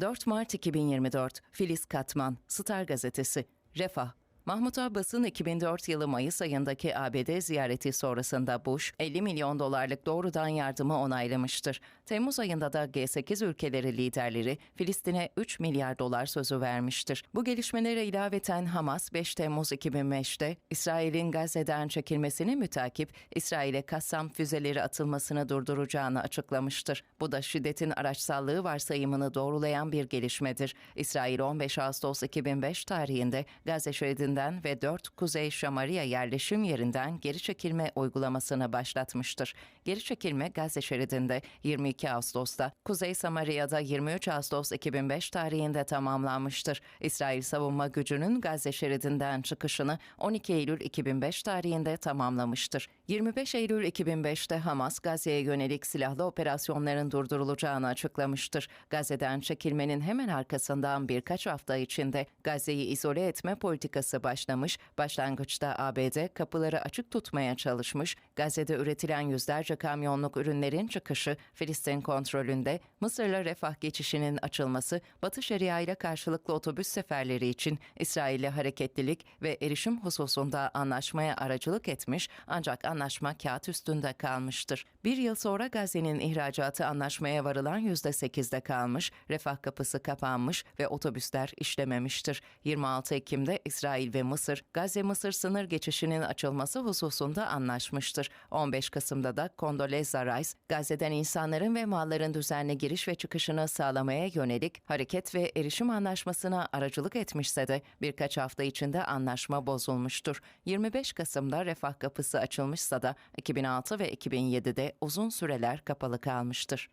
4 Mart 2024 Filiz Katman Star Gazetesi. Refah Mahmut Abbas'ın 2004 yılı Mayıs ayındaki ABD ziyareti sonrasında Bush, 50 milyon dolarlık doğrudan yardımı onaylamıştır. Temmuz ayında da G8 ülkeleri liderleri Filistin'e 3 milyar dolar sözü vermiştir. Bu gelişmelere ilaveten Hamas, 5 Temmuz 2005'te İsrail'in Gazze'den çekilmesini mütakip İsrail'e Kassam füzeleri atılmasını durduracağını açıklamıştır. Bu da şiddetin araçsallığı varsayımını doğrulayan bir gelişmedir. İsrail 15 Ağustos 2005 tarihinde Gazze şeridinden ve 4 Kuzey Şamaria yerleşim yerinden geri çekilme uygulamasını başlatmıştır. Geri çekilme Gazze şeridinde 22 Ağustos'ta, Kuzey Samaria'da 23 Ağustos 2005 tarihinde tamamlanmıştır. İsrail savunma gücünün Gazze şeridinden çıkışını 12 Eylül 2005 tarihinde tamamlamıştır. 25 Eylül 2005'te Hamas, Gazze'ye yönelik silahlı operasyonların durdurulacağını açıklamıştır. Gazze'den çekilmenin hemen arkasından birkaç hafta içinde Gazze'yi izole etme politikası başlamış, başlangıçta ABD kapıları açık tutmaya çalışmış, Gazze'de üretilen yüzlerce kamyonluk ürünlerin çıkışı Filistin kontrolünde, Mısır'la refah geçişinin açılması, Batı Şeria ile karşılıklı otobüs seferleri için İsrail'le hareketlilik ve erişim hususunda anlaşmaya aracılık etmiş ancak anlaşma kağıt üstünde kalmıştır. Bir yıl sonra Gazze'nin ihracatı anlaşmaya varılan %8'de kalmış, refah kapısı kapanmış ve otobüsler işlememiştir. 26 Ekim'de İsrail ve Mısır, Gazze-Mısır sınır geçişinin açılması hususunda anlaşmıştır. 15 Kasım'da da Condoleezza Rice, Gazze'den insanların ve malların düzenli giriş ve çıkışını sağlamaya yönelik hareket ve erişim anlaşmasına aracılık etmişse de birkaç hafta içinde anlaşma bozulmuştur. 25 Kasım'da refah kapısı açılmışsa da 2006 ve 2007'de uzun süreler kapalı kalmıştır.